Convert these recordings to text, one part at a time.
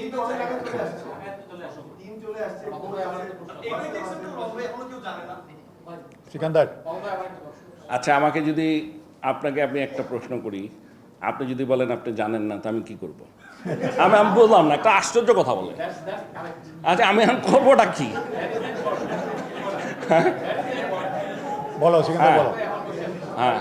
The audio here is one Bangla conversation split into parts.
এই বছর চলে আসছে। টিম চলে আসছে। সিকান্দার আচ্ছা আমাকে যদি আপনাকে আপনি একটা প্রশ্ন করি। আপনি যদি বলেন আপনি জানেন না তো আমি কি করব? আমি আমি বললাম না একটা আশ্চর্য কথা বলে। আচ্ছা আমি এখন করবোটা কি? বলো সিকান্দার বলো। হ্যাঁ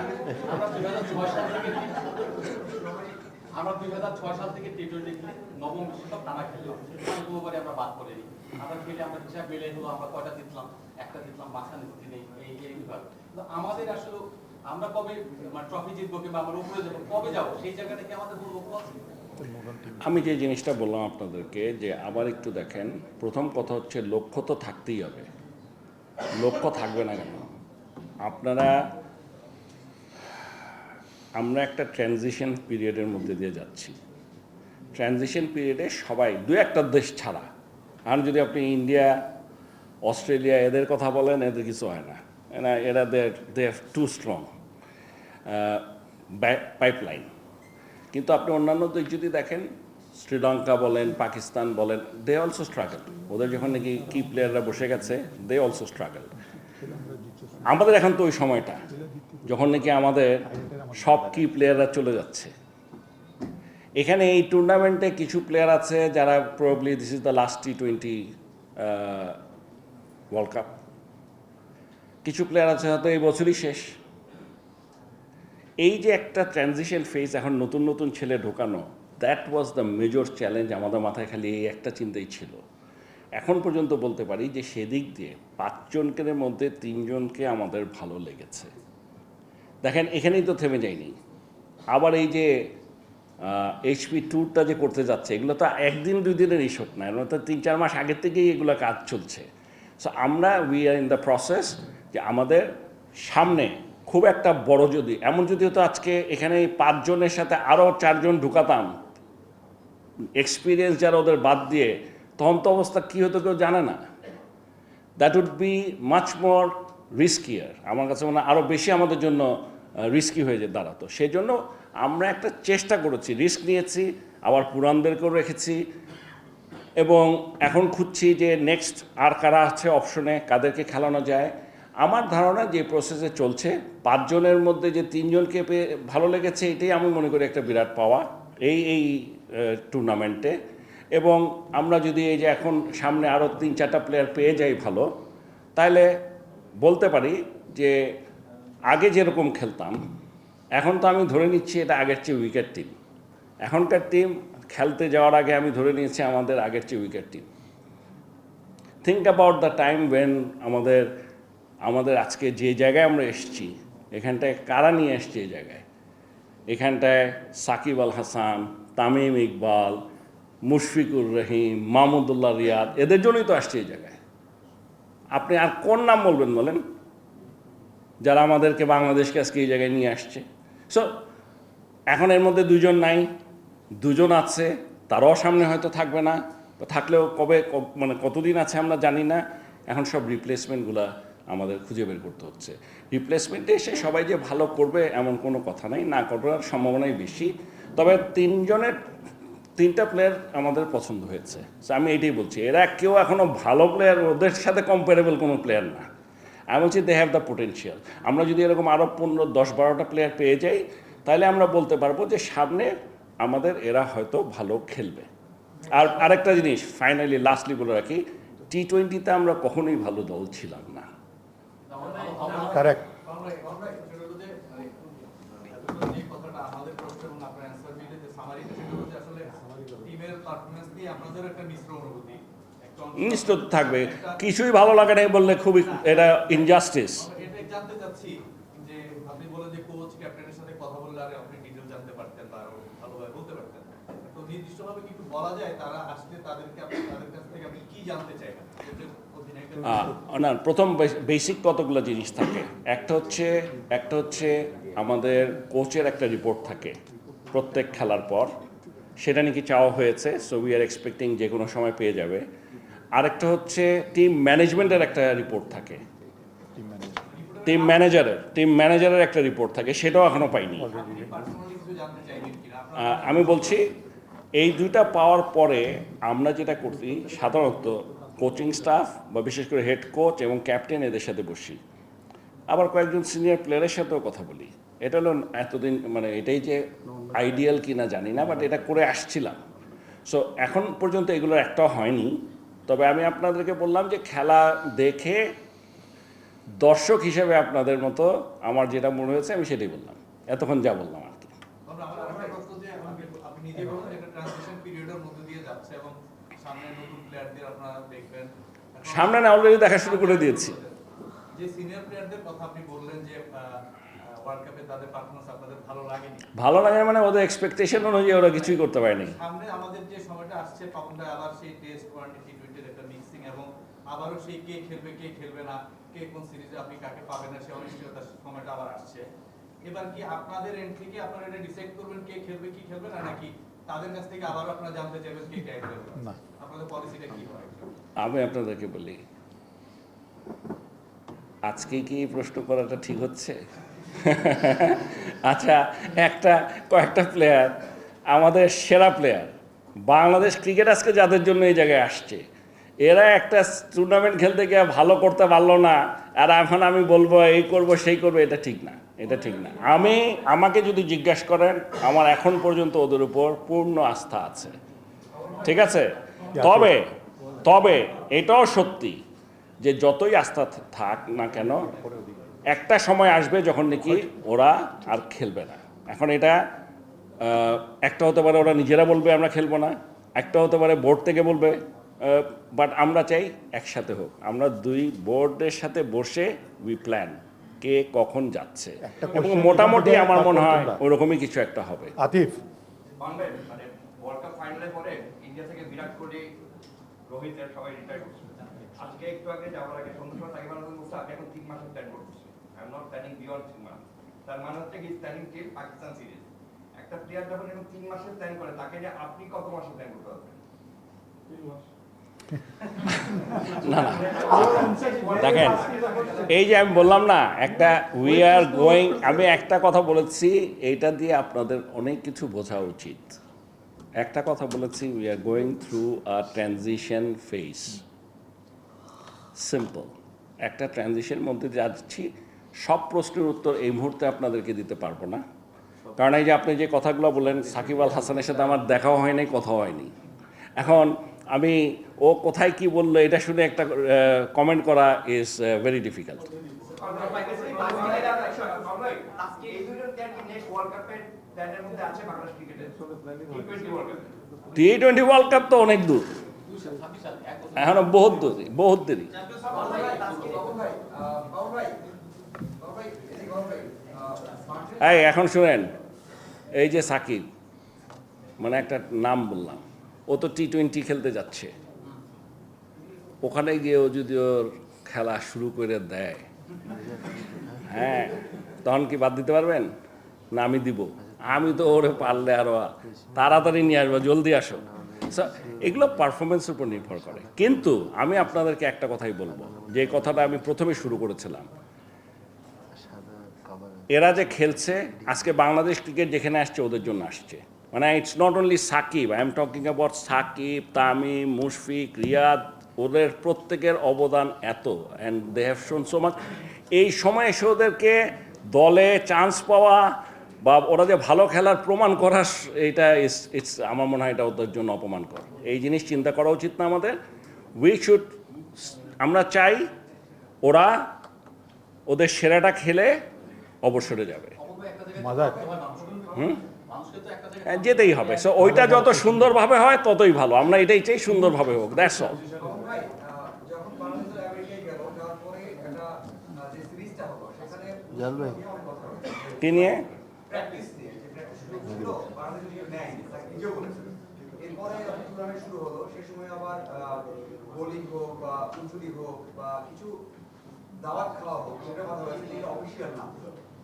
আমরা দুই হাজার ছয় সাল থেকে টি টোয়েন্টি নবম বিশ্বকাপ টানা খেললাম। আমি কোনোবারই আমরা বাদ পড়িনি। আমরা খেলে আমরা হিসাব মিলে হলো, আমরা কয়টা জিতলাম? একটা জিতলাম, মাঝখানে জিতি নেই, এই এই আমাদের আসলে, আমরা কবে মানে ট্রফি জিতবো কিংবা আমরা উপরে যাব, কবে যাব? সেই জায়গা থেকে আমাদের কোনো লক্ষ্য আছে। আমি যে জিনিসটা বললাম আপনাদেরকে, যে আবার একটু দেখেন, প্রথম কথা হচ্ছে লক্ষ্য তো থাকতেই হবে। লক্ষ্য থাকবে না কেন? আপনারা, আমরা একটা ট্রানজিশন পিরিয়ডের মধ্যে দিয়ে যাচ্ছি। ট্রানজিশন পিরিয়ডে সবাই, দু একটা দেশ ছাড়া। আর যদি আপনি ইন্ডিয়া, অস্ট্রেলিয়া, এদের কথা বলেন, এদের কিছু হয় না। এরা এরা they they to strong pipeline কিন্তু আপনি অন্যান্য দেশ যদি দেখেন, শ্রীলঙ্কা বলেন, পাকিস্তান বলেন দে অলসো স্ট্রাগল ওদের যখন নাকি কি প্লেয়াররা বসে গেছে দে অলসো স্ট্রাগল আমাদের এখন তো ওই সময়টা, যখন নাকি আমাদের সব কি প্লেয়াররা চলে যাচ্ছে। এখানে এই টুর্নামেন্টে কিছু প্লেয়ার আছে যারা probably this is the last T twenty World Cup কিছু প্লেয়ার আছে হয়তো এই বছরই শেষ। এই যে একটা ট্রানজিশন ফেজ এখন নতুন নতুন ছেলে ঢোকানো that was the major challenge আমাদের মাথায় খালি এই একটা চিন্তাই ছিল। এখন পর্যন্ত বলতে পারি যে সেদিক দিয়ে পাঁচজনকের মধ্যে তিনজনকে আমাদের ভালো লেগেছে। দেখেন এখানেই তো থেমে যায়নি। আবার এই যে এইচপি ট্যুরটা যে করতে যাচ্ছে, এগুলো তো একদিন দুই দিনের ইস্যুট না এগুলো তো তিন, চার মাস আগের থেকেই এগুলো কাজ চলছে। সো আমরা we are in the process যে আমাদের সামনে খুব একটা বড় যদি, এমন যদি হতো আজকে এখানে পাঁচজনের সাথে আরও চারজন ঢুকাতাম এক্সপিরিয়েন্স যারা ওদের বাদ দিয়ে, তখন তো অবস্থা কী হতো কেউ জানে না। That would be much more riskier আমার কাছে মনে আরও বেশি আমাদের জন্য রিস্কি হয়ে যেতে দাঁড়াতো। সেই জন্য আমরা একটা চেষ্টা করেছি, রিস্ক নিয়েছি, আবার পুরানদেরকেও রেখেছি এবং এখন খুঁজছি যে নেক্সট আর কারা আছে অপশনে, কাদেরকে খেলানো যায়। আমার ধারণা যে প্রসেসে চলছে, পাঁচজনের মধ্যে যে তিনজনকে পেয়ে ভালো লেগেছে, এটাই আমি মনে করি একটা বিরাট পাওয়া এই এই টুর্নামেন্টে এবং আমরা যদি এই যে এখন সামনে আরও তিন, চারটা প্লেয়ার পেয়ে যাই ভালো তাহলে বলতে পারি যে আগে যেরকম খেলতাম এখন তো আমি ধরে নিচ্ছি এটা আগের চেয়ে উইকেট টিম এখনকার টিম খেলতে যাওয়ার আগে আমি ধরে নিয়েছি আমাদের আগের চেয়ে wicket team think about the time when আমাদের আমাদের আজকে যে জায়গায় আমরা এসেছি, এখানটায় কারা নিয়ে এসছে এই জায়গায়? এখানটায় সাকিব আল হাসান, তামিম ইকবাল, মুশফিকুর রহিম, মাহমুদুল্লাহ রিয়াদ, এদের জন্যই তো আসছে এই জায়গায়। আপনি আর কোন নাম বলবেন বলেন? যারা আমাদেরকে বাংলাদেশকে আজকে এই জায়গায় নিয়ে আসছে। সো এখন এর মধ্যে দুজন নাই, দুজন আছে, তারাও সামনে হয়তো থাকবে না থাকলেও কবে মানে কতদিন আছে আমরা জানি না, এখন সব রিপ্লেসমেন্টগুলো আমাদের খুঁজে বের করতে হচ্ছে। রিপ্লেসমেন্টে এসে সবাই যে ভালো করবে এমন কোনো কথা নাই, না করার সম্ভাবনাই বেশি, তবে তিনজনের, তিনটা প্লেয়ার আমাদের পছন্দ হয়েছে। আমি এটাই বলছি, এরা কেউ এখনও ভালো প্লেয়ার ওদের সাথে কম্পারেবল কোনো প্লেয়ার না। আমি বলছি দে হ্যাভ দ্য পোটেন্সিয়াল আমরা যদি এরকম আরও পনেরো, দশ, বারোটা প্লেয়ার পেয়ে যাই, তাহলে আমরা বলতে পারব যে সামনে আমাদের এরা হয়তো ভালো খেলবে। আর আরেকটা জিনিস ফাইনালি লাস্টলি বলে রাখি টি টোয়েন্টিতে আমরা কখনোই ভালো দল ছিলাম না। কারেক্ট যে কথাটা আমাদের প্রশ্ন এবং আপনার অ্যান্সার মিলে যে সামারিটা সেটা হচ্ছে আসলে টিমের পারফরমেন্স নিয়ে আপনাদের একটা মিশ্র অনুভূতি একটা অংশ- নিশ্চিত থাকবে কিছুই ভালো লাগে নাই বললে খুবই এটা ইনজাস্টিস আমরা এটাই জানতে চাচ্ছি যে আপনি বলেন যে কোচ ক্যাপ্টেনের সাথে কথা বললে আর আপনি ডিটেল জানতে পারতেন বা আরও ভালোভাবে বলতে পারতেন তো নির্দিষ্টভাবে কি একটু বলা যায় তারা আসলে তাদেরকে আপনি তাদের থাকবে। কিছুই ভালো লাগে জানতে বললে কোচের অধিনায়কের ইনজাস্টিস না প্রথম বেসিক কতগুলো জিনিস থাকে? একটা হচ্ছে একটা হচ্ছে আমাদের কোচের একটা রিপোর্ট থাকে প্রত্যেক খেলার পর। সেটা নাকি চাওয়া হয়েছে সো উই আর এক্সপেক্টিং যে কোনো সময় পেয়ে যাবে। আরেকটা হচ্ছে টিম ম্যানেজমেন্টের একটা রিপোর্ট থাকে। টিম ম্যানেজারের টিম ম্যানেজারের একটা রিপোর্ট থাকে সেটাও এখনও পাইনি। আমি বলছি এই দুইটা পাওয়ার পরে আমরা যেটা করছি সাধারণত কোচিং স্টাফ বা বিশেষ করে হেড কোচ এবং ক্যাপ্টেন এদের সাথে বসি। আবার কয়েকজন সিনিয়র প্লেয়ারের সাথেও কথা বলি। এটা হলো এতদিন মানে এটাই যে আইডিয়াল কি না জানি না বাট এটা করে আসছিলাম। সো এখন পর্যন্ত এগুলোর একটাও হয়নি। তবে আমি আপনাদেরকে বললাম যে খেলা দেখে দর্শক হিসেবে আপনাদের মতো আমার যেটা মনে হয়েছে আমি সেটাই বললাম। এতক্ষণ যা বললাম আর কি। সামনে নতুন প্লেয়ারদের আপনারা দেখবেন। সামনে না অলরেডি দেখা শুরু করে দিয়েছি। যে সিনিয়র প্লেয়ারদের কথা আপনি বললেন যে ওয়ার্ল্ড কাপে তাদের আপনাদের ভালো লাগেনি। ভালো লাগে মানে ওদের এক্সপেকটেশন অনুযায়ী ওরা কিছুই করতে পারেনি। সামনে আমাদের যে সময়টা আসছে তখন তো আবার সেই টেস্ট ওয়ানডে টি টোয়েন্টির একটা মিক্সিং এবং আবারও সেই কে খেলবে কে খেলবে না কে কোন সিরিজে আপনি কাকে পাবেন না সেই অনিশ্চয়তার সময়টা আবার আসছে। এবার কি আপনাদের এন্ড থেকে আপনারা এটা ডিসাইড করবেন কে খেলবে কি খেলবে না নাকি তাদের কাছ থেকে আবারও আপনারা জানতে চাইবেন কে কে খেলবে না। আপনাদের পলিসিটা কি হয়? আমি আপনাদেরকে বলি আজকে কি এই প্রশ্ন করাটা ঠিক হচ্ছে? আচ্ছা একটা কয়েকটা প্লেয়ার আমাদের সেরা প্লেয়ার বাংলাদেশ ক্রিকেট আজকে যাদের জন্য এই জায়গায় আসছে এরা একটা টুর্নামেন্ট খেলতে গিয়ে ভালো করতে পারল না আর এখন আমি বলব এই করব সেই করব এটা ঠিক না এটা ঠিক না। আমি আমাকে যদি জিজ্ঞাসা করেন আমার এখন পর্যন্ত ওদের উপর পূর্ণ আস্থা আছে। ঠিক আছে? তবে তবে এটাও সত্যি যে যতই আস্থা থাক না কেন একটা সময় আসবে যখন নাকি ওরা আর খেলবে না। এখন এটা একটা হতে পারে ওরা নিজেরা বলবে আমরা খেলব না একটা হতে পারে বোর্ড থেকে বলবে বাট আমরা চাই একসাথে হোক। আমরা দুই বোর্ডের সাথে বসে উই প্ল্যান কে কখন যাচ্ছে। এবং মোটামুটি আমার মনে হয় ওরকমই কিছু একটা হবে। আতিফ। মানে ওয়ার্ল্ড পরে ইন্ডিয়া থেকে বিরাট কোহলি রোহিত সবাই রিটায়ার করছে আজকে একটু আগে যাওয়ার আগে সন্ধ্যা সময় সাকিব আল বলছে আপনি এখন তিন মাসের প্ল্যান করতেছি। I am not planning beyond তিন মাস। তার মানে হচ্ছে কি প্ল্যানিং টিল পাকিস্তান সিরিজ একটা প্লেয়ার যখন এখন তিন মাসের প্ল্যান করে তাকে যে আপনি কত মাসের প্ল্যান করতে পারবেন? না না। দেখেন, এই যে আমি বললাম না, একটা উই আর গোয়িং আমি একটা কথা বলেছি, এইটা দিয়ে আপনাদের অনেক কিছু বোঝা উচিত। একটা কথা বলেছি we are going through a transition phase simple একটা ট্রানজিশন মধ্যে যাচ্ছি, সব প্রশ্নের উত্তর এই মুহূর্তে আপনাদেরকে দিতে পারব না। কারণ এই যে আপনি যে কথাগুলো বলেন সাকিব আল হাসানের সাথে আমার দেখাও হয়নি, কথাও হয়নি। এখন আমি, ও কোথায় কি বলল, এটা শুনে একটা কমেন্ট করা is very difficult T twenty world কাপে তো অনেক দূর। এখনও বহুত দেরি বহুত দেরি। এই, এখন শুনেন, এই যে সাকিব মানে একটা নাম বললাম। ও তো টি টোয়েন্টি খেলতে যাচ্ছে। ওখানে গিয়ে ও যদি ওর খেলা শুরু করে দেয়। হ্যাঁ তখন কি বাদ দিতে পারবেন? না, আমি দিব। আমি তো ওরে পারলে আরও তাড়াতাড়ি নিয়ে আসব, জলদি আসো। এগুলো পারফরমেন্সের উপর নির্ভর করে। কিন্তু আমি আপনাদেরকে একটা কথাই বলব, যে কথাটা আমি প্রথমে শুরু করেছিলাম। এরা যে খেলছে, আজকে বাংলাদেশ ক্রিকেট যেখানে আসছে, ওদের জন্য আসছে। মানে it's not only Shakib I am talking about Shakib Tamim Mushfiq Riyad ওদের প্রত্যেকের অবদান এত and they have shown so much এই সময় এসে ওদেরকে দলে চান্স পাওয়া বা ওরা যে ভালো খেলার প্রমাণ করা এটা ইস ইটস আমার মনে হয় এটা ওদের জন্য অপমানকর। এই জিনিস চিন্তা করা উচিত না আমাদের। উই শুড আমরা চাই ওরা ওদের সেরাটা খেলে অবসরে যাবে। হুম? যেতেই হবে। সো ওইটা যত সুন্দরভাবে হয় ততই ভালো। আমরা এটাই চাই সুন্দরভাবে হোক দ্যাটস অল। কি নিয়ে? প্র্যাকটিস নিয়ে যে প্র্যাকটিস সুযোগ ছিল বাংলাদেশ যদি নেয় তাকে নিজেও বলেছিল এরপরে টুর্নামেন্ট শুরু হলো সেই সময় আবার বোলিং হোক বা উঞ্চুরি হোক বা কিছু দাওয়াত খাওয়া হোক সেটা কথা হয়েছে যে অফিসিয়াল না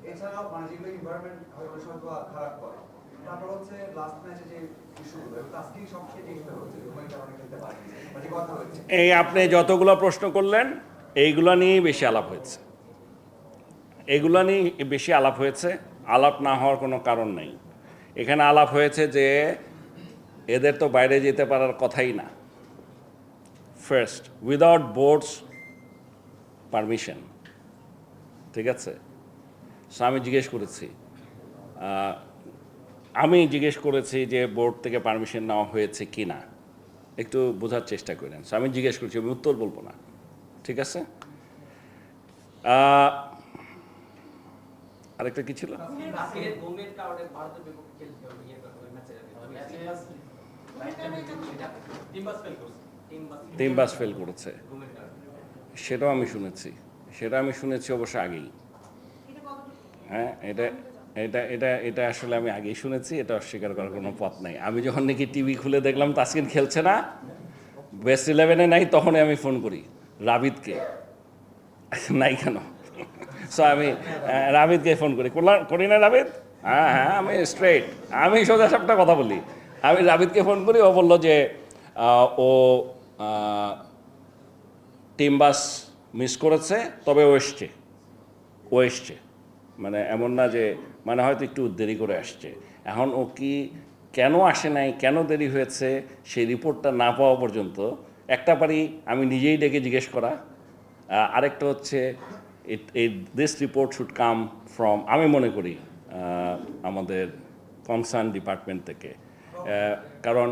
এছাড়াও মানে যেগুলো এনভায়রনমেন্ট হয় অনেক সময় খারাপ করে। তারপর হচ্ছে লাস্ট ম্যাচে যে এই আপনি যতগুলো প্রশ্ন করলেন, এইগুলো নিয়েই বেশি আলাপ হয়েছে। এগুলো নিয়ে বেশি আলাপ হয়েছে, আলাপ না হওয়ার কোনো কারণ নেই। এখানে আলাপ হয়েছে যে এদের তো বাইরে যেতে পারার কথাই না। ফার্স্ট উইদাউট বোর্ডস পারমিশন ঠিক আছে? আমি জিজ্ঞেস করেছি আমি জিজ্ঞেস করেছি যে বোর্ড থেকে পারমিশন নেওয়া হয়েছে কি না একটু বোঝার চেষ্টা করেন। সো আমি জিজ্ঞেস করছি, আমি উত্তর বলব না। ঠিক আছে? আরেকটা কি ছিল? ফেল করেছে। সেটাও আমি শুনেছি। সেটা আমি শুনেছি অবশ্য আগেই। হ্যাঁ এটা এটা এটা এটা আসলে আমি আগেই শুনেছি, এটা অস্বীকার করার কোনো পথ নাই। আমি যখন নাকি টিভি খুলে দেখলাম, তাসকিন খেলছে না, বেস্ট ইলেভেনে নাই, তখনই আমি ফোন করি, রাবিদকে। নাই কেন? সো আমি রাবিদকে ফোন করি করি না রাবিদ? হ্যাঁ হ্যাঁ আমি স্ট্রেট আমি সোজা সাপটা কথা বলি। আমি রাবিদকে ফোন করি, ও বলল যে ও টিম বাস মিস করেছে, তবে ও এসছে ও এসছে। মানে এমন না যে মানে হয়তো একটু দেরি করে আসছে। এখন ও কি, কেন আসে নাই, কেন দেরি হয়েছে, সেই রিপোর্টটা না পাওয়া পর্যন্ত, একটা পারি আমি নিজেই ডেকে জিজ্ঞেস করা। আরেকটা হচ্ছে এই this report should come from আমি মনে করি আমাদের কনসার্ন ডিপার্টমেন্ট থেকে। কারণ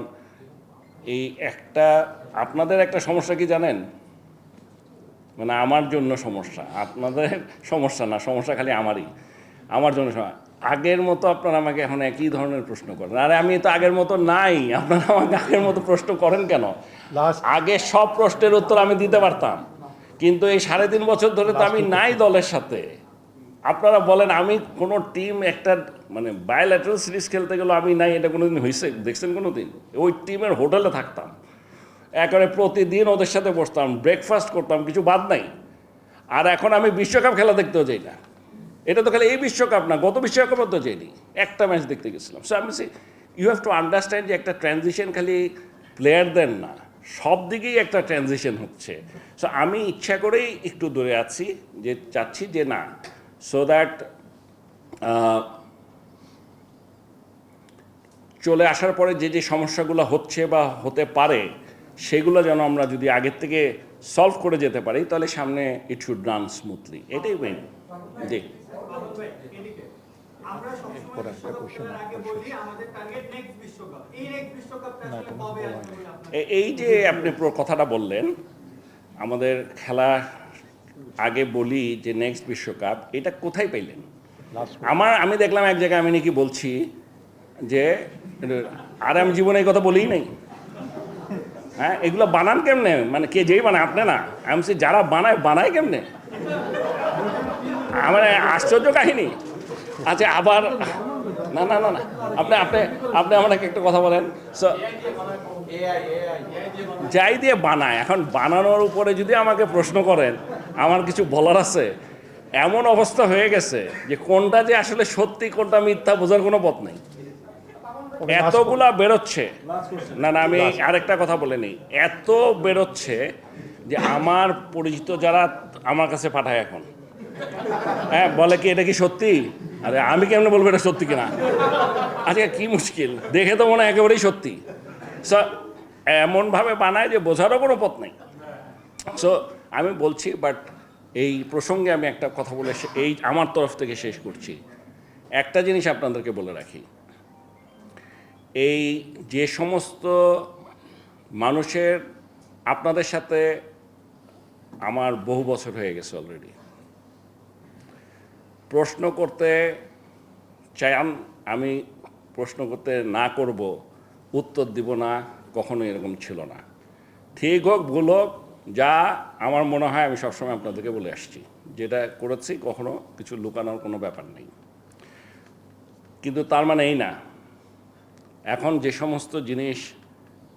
এই একটা, আপনাদের একটা সমস্যা কি জানেন? মানে আমার জন্য সমস্যা। আপনাদের সমস্যা না সমস্যা খালি আমারই। আমার জন্য সমস্যা। আগের মতো আপনারা আমাকে এখন একই ধরনের প্রশ্ন করেন। আরে আমি তো আগের মতো নাই। আপনারা আমাকে আগের মতো প্রশ্ন করেন কেন? আগে সব প্রশ্নের উত্তর আমি দিতে পারতাম। কিন্তু এই সাড়ে তিন বছর ধরে তো আমি নাই দলের সাথে। আপনারা বলেন আমি কোনো টিম একটা মানে বায়োল্যাটারাল সিরিজ খেলতে গেলে আমি নাই এটা কোনোদিন হয়েছে দেখছেন কোনো দিন ওই টিমের হোটেলে থাকতাম। একেবারে প্রতিদিন ওদের সাথে বসতাম ব্রেকফাস্ট করতাম, কিছু বাদ নাই। আর এখন আমি বিশ্বকাপ খেলা দেখতেও যাই না। এটা তো খালি এই বিশ্বকাপ না, গত বিশ্বকাপও তো যাইনি। একটা ম্যাচ দেখতে গেছিলাম। সো আমি ইউ হ্যাভ টু আন্ডারস্ট্যান্ড যে একটা ট্রানজিশন খালি প্লেয়ারদের না, সব দিকেই একটা ট্রানজিশন হচ্ছে। সো আমি ইচ্ছা করেই একটু দূরে আছি, যে চাচ্ছি যে না সো দ্যাট চলে আসার পরে যে যে সমস্যাগুলো হচ্ছে বা হতে পারে সেগুলো যেন আমরা যদি আগের থেকে সলভ করে যেতে পারি তাহলে সামনে ইট শুড রান স্মুথলি এটাই মেন জি। আমরা সবসময় বিশ্বকাপ খেলার আগে বলি আমাদের টার্গেট নেক্সট বিশ্বকাপ। এই বলে যে আপনি কথাটা বললেন আমাদের খেলা আগে বলি যে নেক্সট বিশ্বকাপ এটা কোথায় পাইলেন? আমার আমি দেখলাম এক জায়গায় আমি নাকি বলছি যে আর আমি জীবনে এই কথা বলিই নাই। হ্যাঁ এগুলো বানান কেমনে? মানে কে যেই বানায়, আপনি না? আমি যারা বানায় বানায় কেমনে? আমার আশ্চর্য কাহিনী। আচ্ছা আবার, না না না না। আপনি আপনি আপনি আমাকে একটা কথা বলেন। যাই দিয়ে বানায়, এখন বানানোর উপরে যদি আমাকে প্রশ্ন করেন, আমার কিছু বলার আছে। এমন অবস্থা হয়ে গেছে যে কোনটা যে আসলে সত্যি, কোনটা মিথ্যা, বোঝার কোনো পথ নেই। এতগুলা বেরোচ্ছে। না না আমি আরেকটা কথা বলে নিই। এত বেরোচ্ছে যে আমার পরিচিত যারা আমার কাছে পাঠায় এখন। হ্যাঁ বলে কি এটা কি সত্যি? আরে আমি কেমনে বলব এটা সত্যি কিনা? আচ্ছা কি মুশকিল? দেখে তো মনে হয় একেবারেই সত্যি। সো এমনভাবে বানায় যে বোঝারও কোনো পথ নেই। সো আমি বলছি বাট এই প্রসঙ্গে আমি একটা কথা বলে এই আমার তরফ থেকে শেষ করছি। একটা জিনিস আপনাদেরকে বলে রাখি। এই যে সমস্ত মানুষের আপনাদের সাথে আমার বহু বছর হয়ে গেছে অলরেডি প্রশ্ন করতে চান আমি প্রশ্ন করতে না করব, উত্তর দিব না কখনো এরকম ছিল না। ঠিক হোক, ভুল হোক, যা আমার মনে হয়, আমি সবসময় আপনাদেরকে বলে আসছি, যেটা করেছি, কখনো কিছু লুকানোর কোনো ব্যাপার নেই। কিন্তু তার মানে এই না। এখন যে সমস্ত জিনিস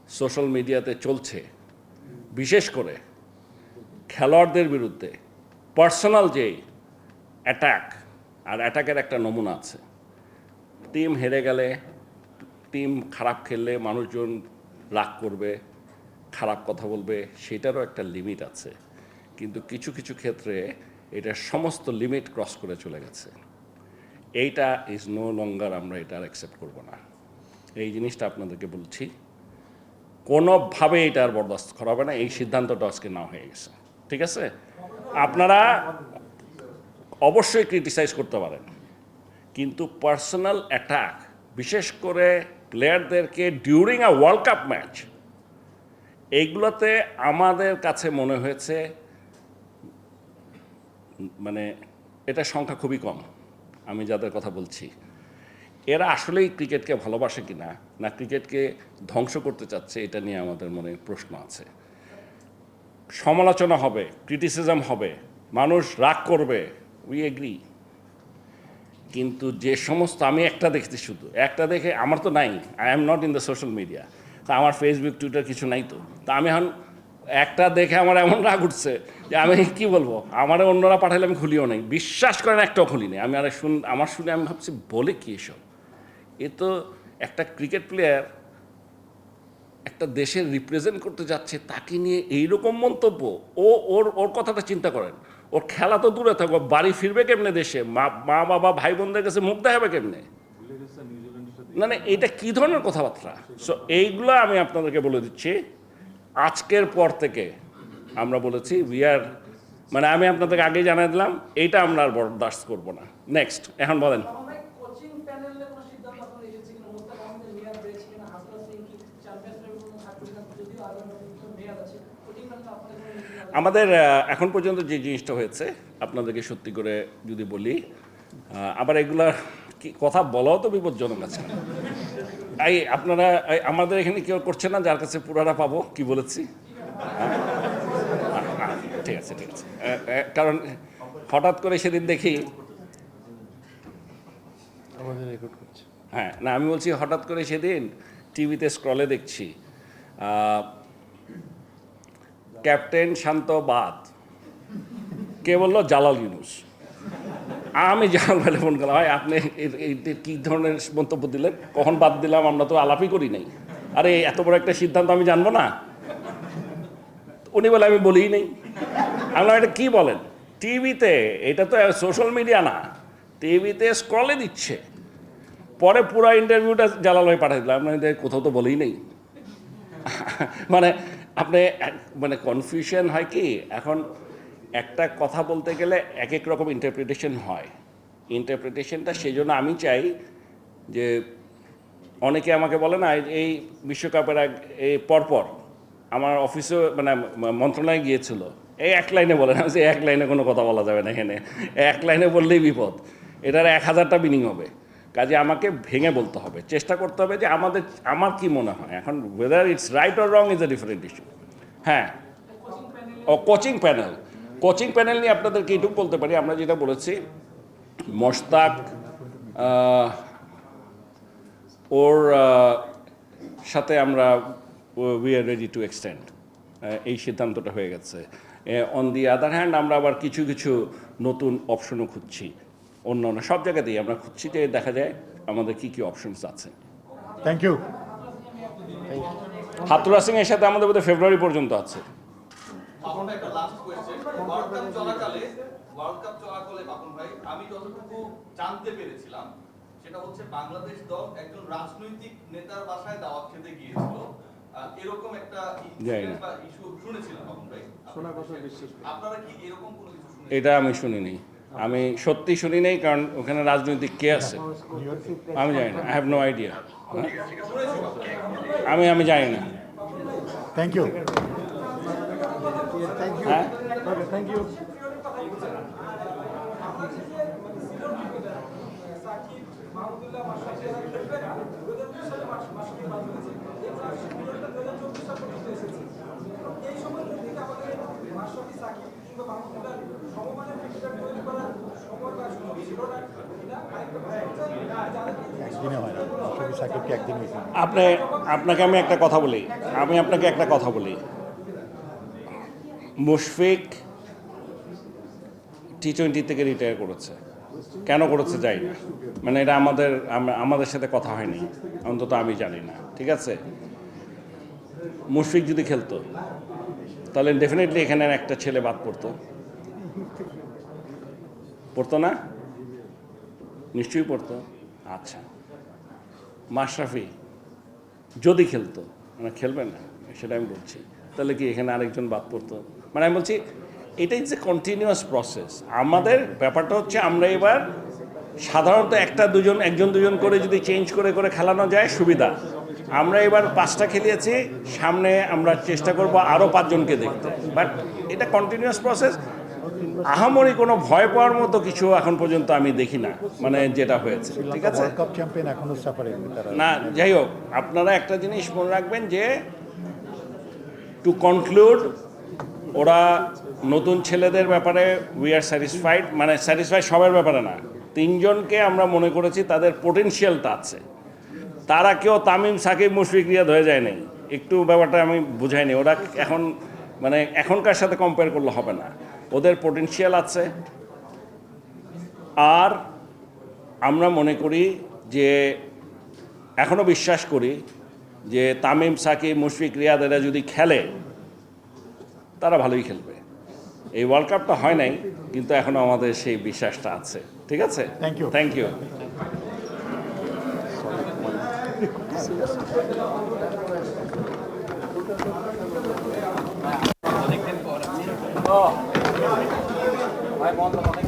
সোশ্যাল মিডিয়াতে চলছে, বিশেষ করে খেলোয়াড়দের বিরুদ্ধে, পার্সোনাল যে অ্যাটাক, আর অ্যাটাকের একটা নমুনা আছে। টিম হেরে গেলে, টিম খারাপ খেললে মানুষজন রাগ করবে, খারাপ কথা বলবে, সেটারও একটা লিমিট আছে। কিন্তু কিছু কিছু ক্ষেত্রে এটা সমস্ত লিমিট ক্রস করে চলে গেছে। এইটা ইজ নো লঙ্গার আমরা এটা আর অ্যাকসেপ্ট করব না। এই জিনিসটা আপনাদেরকে বলছি। কোনোভাবে এটা আর বরদাস্ত করা হবে না, এই সিদ্ধান্তটা আজকে নেওয়া হয়ে গেছে। ঠিক আছে? আপনারা অবশ্যই ক্রিটিসাইজ করতে পারেন। কিন্তু পার্সোনাল অ্যাটাক বিশেষ করে প্লেয়ারদেরকে during a World Cup match এইগুলোতে আমাদের কাছে মনে হয়েছে মানে এটা সংখ্যা খুবই কম। আমি যাদের কথা বলছি এরা আসলেই ক্রিকেটকে ভালোবাসে কি না? না ক্রিকেটকে ধ্বংস করতে চাচ্ছে? এটা নিয়ে আমাদের মনে প্রশ্ন আছে। সমালোচনা হবে ক্রিটিসিজম হবে, মানুষ রাগ করবে উই এগ্রি কিন্তু যে সমস্ত, আমি একটা দেখছি শুধু, একটা দেখে আমার তো নাই I am not in the social media তা আমার ফেসবুক টুইটার কিছু নাই তো। তা আমি এখন একটা দেখে আমার এমন রাগ উঠছে যে আমি কি বলব? আমার অন্যরা পাঠালে আমি খুলিও নাই। বিশ্বাস করেন, একটাও খুলি নেই আমি আর শুন, আমার শুনে আমি ভাবছি, বলে কি এসব? এ তো একটা ক্রিকেট প্লেয়ার একটা দেশের রিপ্রেজেন্ট করতে যাচ্ছে, তাকে নিয়ে এইরকম মন্তব্য, ও, ওর ওর কথাটা চিন্তা করেন। ওর খেলা তো দূরে থাকবে বাড়ি ফিরবে কেমনে দেশে? মা মা, বাবা, ভাই বোনদের কাছে মুখ দেখাবে কেমনে? না না, এটা কী ধরনের কথাবার্তা? সো এইগুলো আমি আপনাদেরকে বলে দিচ্ছি। আজকের পর থেকে আমরা বলেছি উই আর মানে আমি আপনাদেরকে আগেই জানাই দিলাম, এইটা আমরা আর বরদাস্ত করব না। নেক্সট এখন বলেন কোচিং প্যানেলে কোনো সিদ্ধান্ত আপনার এসেছে কিনা মোস্তাক আহমেদের মেয়াদ রয়েছে কিনা হাসরা সিং কি চ্যাম্পিয়ন্স ট্রফি কোনো থাকবে কিনা যদিও আগামী বছর মেয়াদ আছে কোচিং প্যানেলে আপনাদের কোনো meeting আছে? আমাদের এখন পর্যন্ত যে জিনিসটা হয়েছে আপনাদেরকে সত্যি করে যদি বলি আবার এগুলা কি কথা বলাও তো বিপজ্জনক আছে। এই আপনারা আমাদের এখানে কেউ করছে না যার কাছে পুরাটা পাবো কি বলেছি? ঠিক আছে ঠিক আছে। কারণ হঠাৎ করে সেদিন দেখি হ্যাঁ না আমি বলছি হঠাৎ করে সেদিন টিভিতে স্ক্রলে দেখছি ক্যাপ্টেন শান্ত বাদ কে বলল? জালাল ইউনুস। আমি জালাল ভাইলে ফোন করলাম ভাই আপনি কী ধরনের মন্তব্য দিলেন? কখন বাদ দিলাম? আমরা তো আলাপই করি নাই। আরে এত বড় একটা সিদ্ধান্ত আমি জানব না। উনি বলে আমি বলিই নেই। আমি বললাম, এটা কী বলেন? টিভিতে এটা তো সোশ্যাল মিডিয়া না টিভিতে স্ক্রলে দিচ্ছে। পরে পুরো ইন্টারভিউটা জালাল ভাই পাঠিয়ে দিলাম আপনাদের কোথাও তো বলেই নেই। মানে আপনি এক- মানে কনফিউশন হয় কি, এখন একটা কথা বলতে গেলে এক এক রকম ইন্টারপ্রিটেশন হয়। ইন্টারপ্রিটেশনটা সেই জন্য আমি চাই যে অনেকে আমাকে বলে না, এই- বিশ্বকাপের আগ, এই পরপর আমার অফিসেও মানে মন্ত্রণালয়ে গিয়েছিল। এই এক লাইনে বলে না, যে এক লাইনে কোনো কথা বলা যাবে না এখানে। এক লাইনে বললেই বিপদ। এটার এক হাজারটা মিনিং হবে। কাজে আমাকে ভেঙে বলতে হবে। চেষ্টা করতে হবে যে আমাদের, আমার কি মনে হয়? এখন whether it's right or wrong is a different issue হ্যাঁ। ও কোচিং প্যানেল কোচিং প্যানেল নিয়ে আপনাদেরকে এইটুকু বলতে পারি। আমরা যেটা বলেছি, মোশতাক ওর সাথে আমরা we are ready to extend এই সিদ্ধান্তটা হয়ে গেছে। অন দি আদার হ্যান্ড আমরা আবার কিছু কিছু নতুন অপশনও খুঁজছি। অন্য অন্য সব জায়গাতেই আমরা খুঁজছি যে দেখা যায় আমাদের কি কি অপশনস আছে। থ্যাংক ইউ হাতুরা সিং এর সাথে আমাদের বোধহয় ফেব্রুয়ারি পর্যন্ত আছে। বাপন একটা লাস্ট কোয়েশ্চেন ওয়ার্ল্ড কাপ চলাকালে ওয়ার্ল্ড কাপ চলাকালে বাপন ভাই আমি যতটুকু জানতে পেরেছিলাম সেটা হচ্ছে বাংলাদেশ দল একজন রাজনৈতিক নেতার বাসায় দাওয়াত খেতে গিয়েছিল। এরকম একটা জানি না। বা ইস্যু শুনেছিলাম বাপন ভাই। শোনা কথা বিশ্বাস আপনারা কি এরকম কোনো কিছু এটা আমি শুনিনি। আমি সত্যি শুনি নাই কারণ ওখানে রাজনৈতিক কে আছে? আমি জানি না আই হ্যাভ নো আইডিয়া আমি আমি জানি না। থ্যাংক ইউ হ্যাঁ থ্যাংক ইউ সাকিব মাহমুদুল্লাহ মাশরাফি এরা খেলবে না দু হাজার দুই সালে মাশ- মাশরাফি বাদ হয়েছে এই শিডিউলটা দু হাজার চব্বিশ সাল পর্যন্ত এসেছে তো এই সময় থেকে আমাদের মাশরাফি সাকিব কিংবা মাহমুদুল্লাহ সমমানের ক্রিকেটার তৈরি করার সময় বা সুযোগ ছিল না কিনা আরেকটা কথা হচ্ছে যাদেরকে একদিনে হয় না অশোক সাকিবকে একদিন হয়েছে আপনি, আপনাকে আমি একটা কথা বলি। আমি আপনাকে একটা কথা বলি। মুশফিক টি টোয়েন্টি থেকে রিটায়ার করেছে। কেন করেছে যাই না। মানে এটা আমাদের আমাদের সাথে কথা হয়নি। অন্তত আমি জানি না। ঠিক আছে? মুশফিক যদি খেলতো, তাহলে ডেফিনেটলি এখানে একটা ছেলে বাদ পড়তো। পড়তো না? নিশ্চয়ই পড়তো। আচ্ছা। মাশরাফি যদি খেলতো মানে খেলবে না, সেটা আমি বলছি। তাহলে কি এখানে আরেকজন বাদ পড়তো? মানে আমি বলছি, এটাই যে কন্টিনিউয়াস প্রসেস আমাদের ব্যাপারটা হচ্ছে, আমরা এবার সাধারণত একটা দুজন, একজন দুজন করে যদি চেঞ্জ করে করে খেলানো যায়, সুবিধা। আমরা এবার পাঁচটা খেলিয়েছি, সামনে আমরা চেষ্টা করব আরও পাঁচজনকে দেখতে। বাট এটা কন্টিনিউয়াস প্রসেস আহামরি কোনো ভয় পাওয়ার মতো কিছু এখন পর্যন্ত আমি দেখি না মানে যেটা হয়েছে ঠিক আছে? না যাই হোক আপনারা একটা জিনিস মনে রাখবেন যে টু কনক্লুড ওরা নতুন ছেলেদের ব্যাপারে উই আর স্যাটিসফাইড মানে স্যাটিসফাইড সবার ব্যাপারে না। তিনজনকে আমরা মনে করেছি তাদের পোটেনশিয়ালটা আছে। তারা কেউ তামিম সাকিব মুশফিক রিয়াদ হয়ে যায় নাই। একটু ব্যাপারটা আমি বুঝাইনি। ওরা এখন মানে এখনকার সাথে কম্পেয়ার করলে হবে না। ওদের পোটেনশিয়াল আছে। আর আমরা মনে করি যে এখনও বিশ্বাস করি যে তামিম সাকিব মুশফিক রিয়াদ এরা যদি খেলে তারা ভালোই খেলবে। এই ওয়ার্ল্ড কাপটা হয় নাই কিন্তু এখনও আমাদের সেই বিশ্বাসটা আছে। ঠিক আছে? থ্যাংক ইউ থ্যাংক ইউ অনেকদিন পর ভাই বন্ধ অনেক